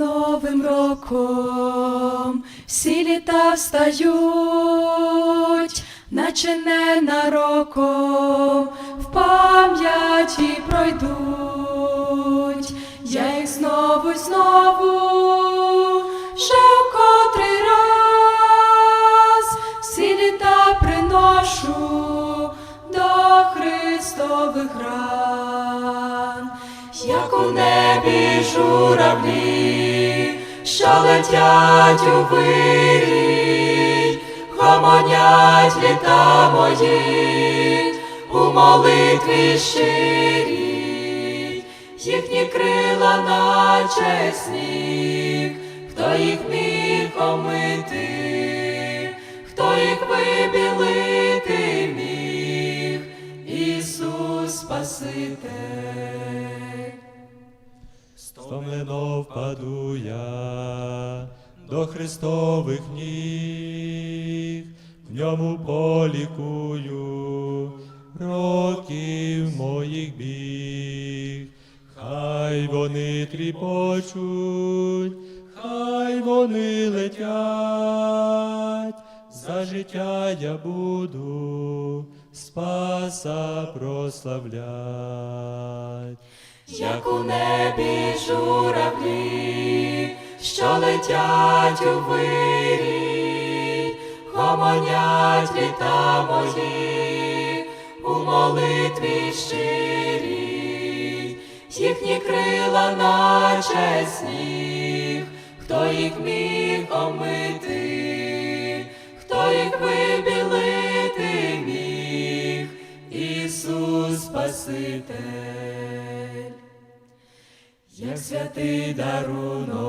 Новим роком. Всі літа встають, наче ненароком в пам'яті пройдуть, я їх знову й знову, вже в котрий раз. Всі літа приношу до Христових ран, як у небі журавлі, що летять у вирій, гомонять літа мої у молитві щирій, їхні крила наче сніг, хто їх міг омити, Стомлено впаду я до Христових ніг, в ньому полікую років моїх біг. Хай вони тріпочуть, хай вони летять, за життя я буду спаса прославлять. Як у небі журавлі, що летять у вирій, гомонять літа мої у молитві щирій, їхні крила наче сніг, хто їх міг омити, хто їх вибілити міг, Ісус Спаситель як святий дарунок,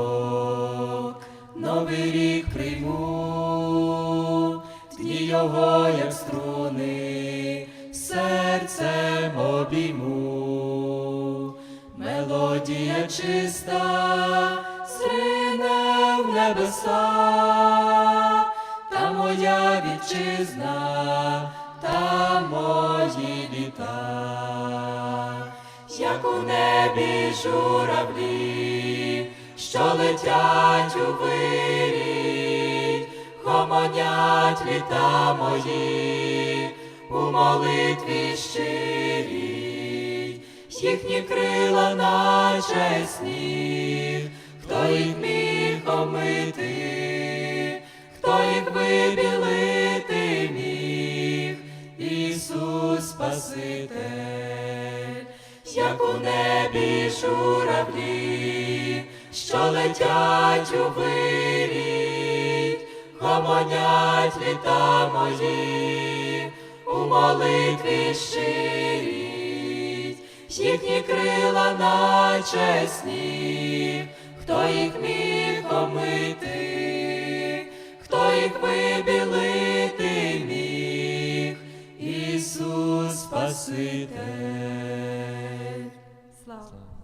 новий рік прийму, дні його, як струни, серцем обійму, мелодія чиста, зрине в небеса, та моя вітчизна, та мої літа у небі журавлі, що летять у вирій, гомонять літа мої у молитві щирій, їхні крила наче сніг, хто їх міг омити, хто їх вибілити міг, Ісус Спаситель як у небі журавлі, що летять у вирій, гомонять літа мої у молитві щирій, їхні крила наче сніг, хто їх міг омити, хто їх вибілити міг, Ісус Спаситель. Sabe?